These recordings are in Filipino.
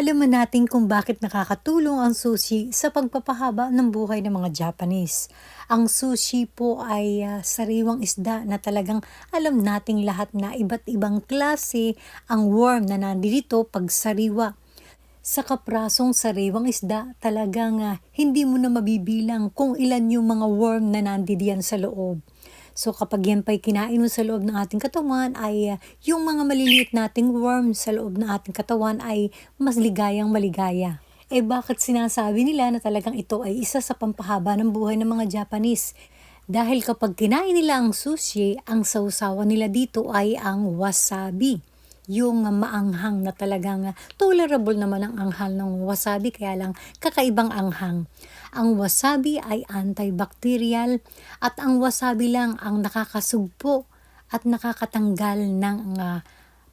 alaman natin kung bakit nakakatulong ang sushi sa pagpapahaba ng buhay ng mga Japanese. Ang sushi po ay ah, sariwang isda na talagang alam nating lahat na iba't ibang klase ang worm na nandito pag sariwa. Sa kaprasong sariwang isda, talagang ah, hindi mo na mabibilang kung ilan yung mga worm na nandidiyan sa loob. So kapag yan pa'y kinain mo sa loob ng ating katawan ay uh, yung mga maliliit nating worm sa loob ng ating katawan ay mas ligayang maligaya. Eh bakit sinasabi nila na talagang ito ay isa sa pampahaba ng buhay ng mga Japanese? Dahil kapag kinain nila ang sushi, ang sausawan nila dito ay ang wasabi yung maanghang na talagang tolerable naman ang anghal ng wasabi kaya lang kakaibang anghang. Ang wasabi ay antibacterial at ang wasabi lang ang nakakasugpo at nakakatanggal ng uh,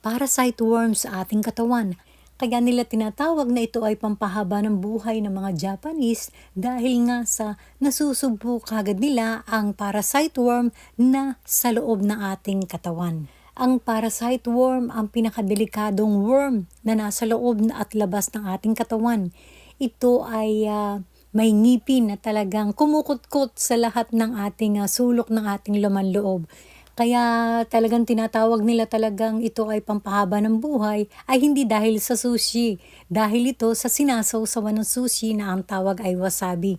parasite worms sa ating katawan. Kaya nila tinatawag na ito ay pampahaba ng buhay ng mga Japanese dahil nga sa nasusubpo kagad nila ang parasite worm na sa loob ng ating katawan. Ang parasite worm ang pinakadelikadong worm na nasa loob at labas ng ating katawan. Ito ay uh, may ngipin na talagang kumukutkot sa lahat ng ating uh, sulok ng ating laman loob. Kaya talagang tinatawag nila talagang ito ay pampahaba ng buhay ay hindi dahil sa sushi. Dahil ito sa sinasawsawan ng sushi na ang tawag ay wasabi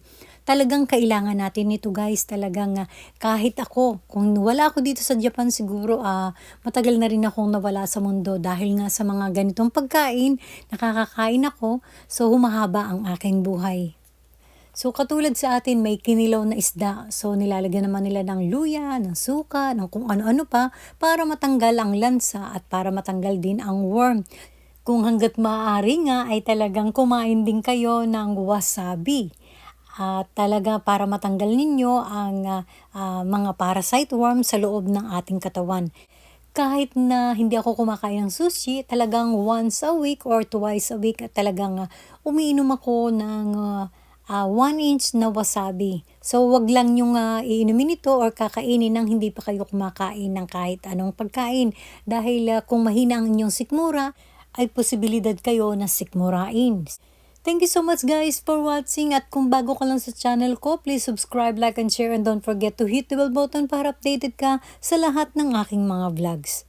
talagang kailangan natin nito guys. Talagang uh, kahit ako, kung wala ako dito sa Japan siguro, uh, matagal na rin akong nawala sa mundo dahil nga sa mga ganitong pagkain, nakakakain ako, so humahaba ang aking buhay. So katulad sa atin may kinilaw na isda. So nilalagyan naman nila ng luya, ng suka, ng kung ano-ano pa para matanggal ang lansa at para matanggal din ang worm. Kung hanggat maaari nga ay talagang kumain din kayo ng wasabi at talaga para matanggal ninyo ang uh, uh, mga parasite worm sa loob ng ating katawan. Kahit na hindi ako kumakain ng sushi, talagang once a week or twice a week talagang uh, umiinom ako ng uh, uh, 1 inch na wasabi. So, wag lang yung uh, iinumin ito or kakainin nang hindi pa kayo kumakain ng kahit anong pagkain. Dahil uh, kung mahina ang inyong sikmura, ay posibilidad kayo na sikmurain. Thank you so much guys for watching at kung bago ka lang sa channel ko, please subscribe, like, and share and don't forget to hit the bell button para updated ka sa lahat ng aking mga vlogs.